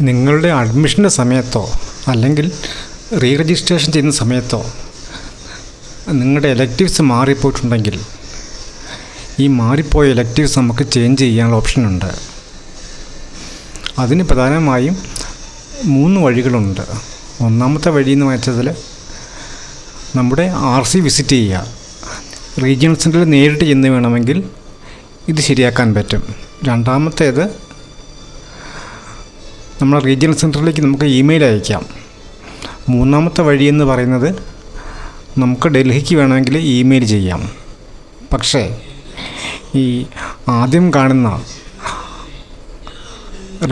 നിങ്ങളുടെ അഡ്മിഷന്റെ സമയത്തോ അല്ലെങ്കിൽ റീ രജിസ്ട്രേഷൻ ചെയ്യുന്ന സമയത്തോ നിങ്ങളുടെ എലക്റ്റീവ്സ് മാറിപ്പോയിട്ടുണ്ടെങ്കിൽ ഈ മാറിപ്പോയ എലക്റ്റീവ്സ് നമുക്ക് ചേഞ്ച് ചെയ്യാനുള്ള ഓപ്ഷനുണ്ട്. അതിന് പ്രധാനമായും മൂന്ന് വഴികളുണ്ട്. ഒന്നാമത്തെ വഴി എന്ന് വെച്ചതിൽ നമ്മുടെ ആർ സി വിസിറ്റ് ചെയ്യുക. റീജിയണൽ സെന്ററിൽ നേരിട്ട് ചെന്ന് വേണമെങ്കിൽ ഇത് ശരിയാക്കാൻ പറ്റും. രണ്ടാമത്തേത് നമ്മുടെ റീജിയണൽ സെന്ററിലേക്ക് നമുക്ക് ഇമെയിൽ അയക്കാം. മൂന്നാമത്തെ വഴി എന്ന് പറയുന്നത് നമുക്ക് ഡൽഹിക്ക് വേണമെങ്കിൽ ഇമെയിൽ ചെയ്യാം. പക്ഷേ ഈ ആദ്യം കാണുന്ന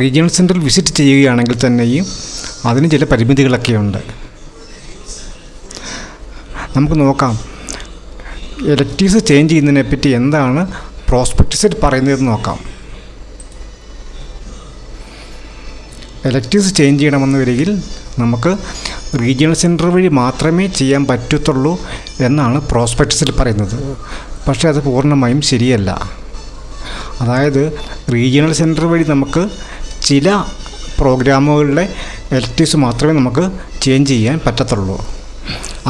റീജിയണൽ സെന്ററിൽ വിസിറ്റ് ചെയ്യുകയാണെങ്കിൽ തന്നെയും അതിന് ചില പരിമിതികളൊക്കെയുണ്ട് നമുക്ക് നോക്കാം. ഇലക്ട്രീസ് ചേഞ്ച് ചെയ്യുന്നതിനെപ്പറ്റി എന്താണ് പ്രോസ്പെക്ടസിൽ പറയുന്നതെന്ന് നോക്കാം. എലക്റ്റീവ്സ് ചേഞ്ച് ചെയ്യണമെന്ന് വരികിൽ നമുക്ക് റീജിയണൽ സെന്റർ വഴി മാത്രമേ ചെയ്യാൻ പറ്റത്തുള്ളൂ എന്നാണ് പ്രോസ്പെക്ടസിൽ പറയുന്നത്. പക്ഷേ അത് പൂർണമായും ശരിയല്ല. അതായത് റീജിയണൽ സെന്റർ വഴി നമുക്ക് ചില പ്രോഗ്രാമുകളുടെ എലക്റ്റീവ്സ് മാത്രമേ നമുക്ക് ചേഞ്ച് ചെയ്യാൻ പറ്റത്തുള്ളൂ.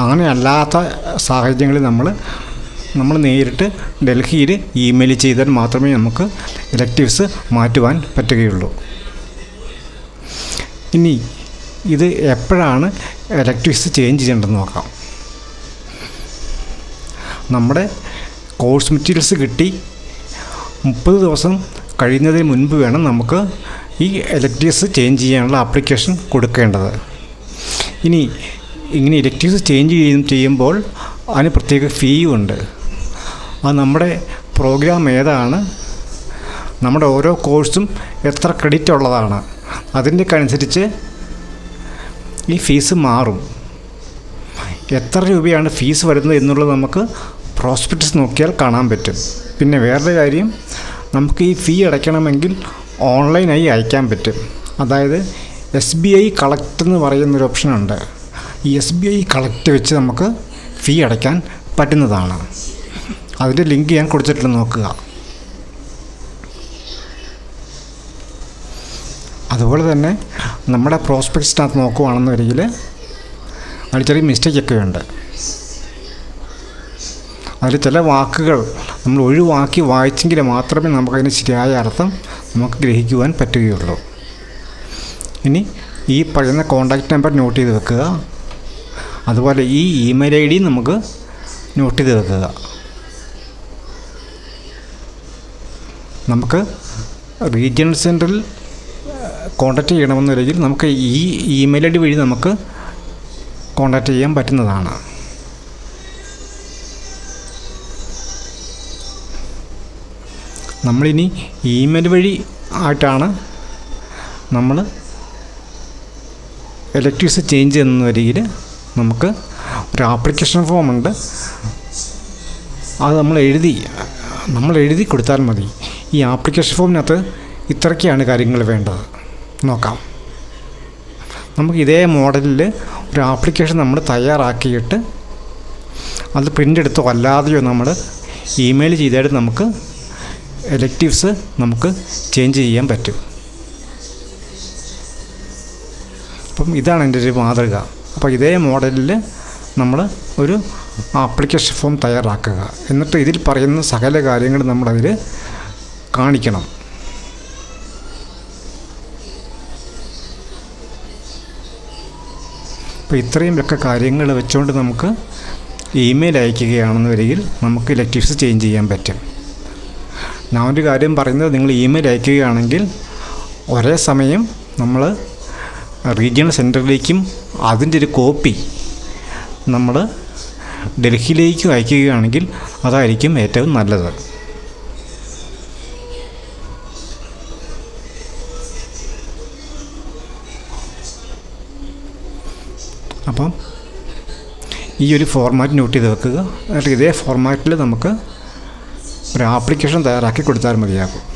അങ്ങനെ അല്ലാത്ത സാഹചര്യങ്ങളിൽ നമ്മൾ നമ്മൾ നേരിട്ട് ഡൽഹിയിൽ ഇമെയിൽ ചെയ്താൽ മാത്രമേ നമുക്ക് ഇലക്റ്റീവ്സ് മാറ്റുവാൻ പറ്റുകയുള്ളൂ. ഇനി ഇത് എപ്പോഴാണ് ഇലക്ട്രിക്സ് ചേഞ്ച് ചെയ്യേണ്ടതെന്ന് നോക്കാം. നമ്മുടെ കോഴ്സ് മെറ്റീരിയൽസ് കിട്ടി. മുപ്പത് ദിവസം കഴിയുന്നതിന് മുൻപ് വേണം നമുക്ക് ഈ ഇലക്ട്രിക്സ് ചേഞ്ച് ചെയ്യാനുള്ള ആപ്ലിക്കേഷൻ കൊടുക്കേണ്ടത്. ഇനി ഇങ്ങനെ ഇലക്ട്രിക്സ് ചേഞ്ച് ചെയ്യും ചെയ്യുമ്പോൾ അതിന് പ്രത്യേക ഫീയും ഉണ്ട്. അത് നമ്മുടെ പ്രോഗ്രാം ഏതാണ്? നമ്മുടെ ഓരോ കോഴ്സും എത്ര ക്രെഡിറ്റ് ഉള്ളതാണ്? അതിന്റെയൊക്കെ അനുസരിച്ച് ഈ ഫീസ് മാറും. എത്ര രൂപയാണ് ഫീസ് വരുന്നത് എന്നുള്ളത് നമുക്ക് പ്രോസ്പെക്ടസ് നോക്കിയാൽ കാണാൻ പറ്റും. പിന്നെ വേറൊരു കാര്യം നമുക്ക് ഈ ഫീ അടയ്ക്കണമെങ്കിൽ ഓൺലൈനായി അയക്കാൻ പറ്റും. അതായത് എസ് ബി ഐ കളക്ട് എന്ന് പറയുന്നൊരു ഓപ്ഷനുണ്ട് ഈ എസ് ബി ഐ കളക്ട് വെച്ച് നമുക്ക് ഫീ അടയ്ക്കാൻ പറ്റുന്നതാണ്. അതിന്റെ ലിങ്ക് ഞാൻ കൊടുത്തിട്ടുണ്ട് നോക്കുക. അതുപോലെ തന്നെ നമ്മുടെ പ്രോസ്പെക്ട്സിനകത്ത് നോക്കുവാണെന്ന് വരികിൽ അതിൽ ചെറിയ മിസ്റ്റേക്കൊക്കെ ഉണ്ട്. അതിൽ ചില വാക്കുകൾ നമ്മൾ ഒഴിവാക്കി വായിച്ചെങ്കിൽ മാത്രമേ നമുക്കതിന് ശരിയായ അർത്ഥം നമുക്ക് ഗ്രഹിക്കുവാൻ പറ്റുകയുള്ളൂ. ഇനി ഈ പറയുന്ന കോൺടാക്റ്റ് നമ്പർ നോട്ട് ചെയ്ത് വെക്കുക. അതുപോലെ ഈ ഇമെയിൽ ഐ ഡി നമുക്ക് നോട്ട് ചെയ്ത് വെക്കുക. നമുക്ക് റീജിയണൽ സെന്ററിൽ കോണ്ടാക്റ്റ് ചെയ്യണമെന്നുണ്ടെങ്കിൽ നമുക്ക് ഈ ഇമെയിൽ ഐ ഡി വഴി നമുക്ക് കോണ്ടാക്റ്റ് ചെയ്യാൻ പറ്റുന്നതാണ്. നമ്മളിനി ഇമെയിൽ വഴി ആയിട്ടാണ് നമ്മൾ ഇലക്ട്രിക്സ് ചേഞ്ച് ചെയ്യുന്ന വരിയിൽ നമുക്ക് ഒരു ആപ്ലിക്കേഷൻ ഫോം ഉണ്ട്. അത് നമ്മൾ എഴുതി നമ്മൾ എഴുതി കൊടുത്താൽ മതി. ഈ ആപ്ലിക്കേഷൻ ഫോമിനകത്ത് ഇത്രയ്ക്കാണ് കാര്യങ്ങൾ വേണ്ടത്. നോക്കാം. നമുക്ക് ഇതേ മോഡലിൽ ഒരു ആപ്ലിക്കേഷൻ നമ്മൾ തയ്യാറാക്കിയിട്ട് അത് പ്രിന്റ് എടുത്തോ അല്ലാതെയോ നമ്മൾ ഇമെയിൽ ചെയ്തായിട്ട് നമുക്ക് എലക്റ്റീവ്സ് നമുക്ക് ചേഞ്ച് ചെയ്യാൻ പറ്റും. അപ്പം ഇതാണ് എന്റെ ഒരു മാതൃക. അപ്പോൾ ഇതേ മോഡലിൽ നമ്മൾ ഒരു ആപ്ലിക്കേഷൻ ഫോം തയ്യാറാക്കുക. എന്നിട്ട് ഇതിൽ പറയുന്ന സകല കാര്യങ്ങൾ നമ്മളതിൽ കാണിക്കണം. അപ്പോൾ ഇത്രയും ഒക്കെ കാര്യങ്ങൾ വെച്ചുകൊണ്ട് നമുക്ക് ഇമെയിൽ അയക്കുകയാണെന്ന് വരികിൽ നമുക്ക് ഇലക്ട്രിക്സ് ചേഞ്ച് ചെയ്യാൻ പറ്റും. ഞാൻ ഒരു കാര്യം പറയുന്നത് നിങ്ങൾ ഇമെയിൽ അയക്കുകയാണെങ്കിൽ ഒരേ സമയം നമ്മൾ റീജിയണൽ സെന്ററിലേക്കും അതിന്റെ ഒരു കോപ്പി നമ്മൾ ഡൽഹിയിലേക്കും അയക്കുകയാണെങ്കിൽ അതായിരിക്കും ഏറ്റവും നല്ലത്. അപ്പം ഈ ഒരു ഫോർമാറ്റ് നോട്ട് ചെയ്ത് വെക്കുക. എന്നിട്ട് ഇതേ ഫോർമാറ്റിൽ നമുക്ക് ഒരു ആപ്ലിക്കേഷൻ തയ്യാറാക്കി കൊടുത്താൽ മതിയാകും.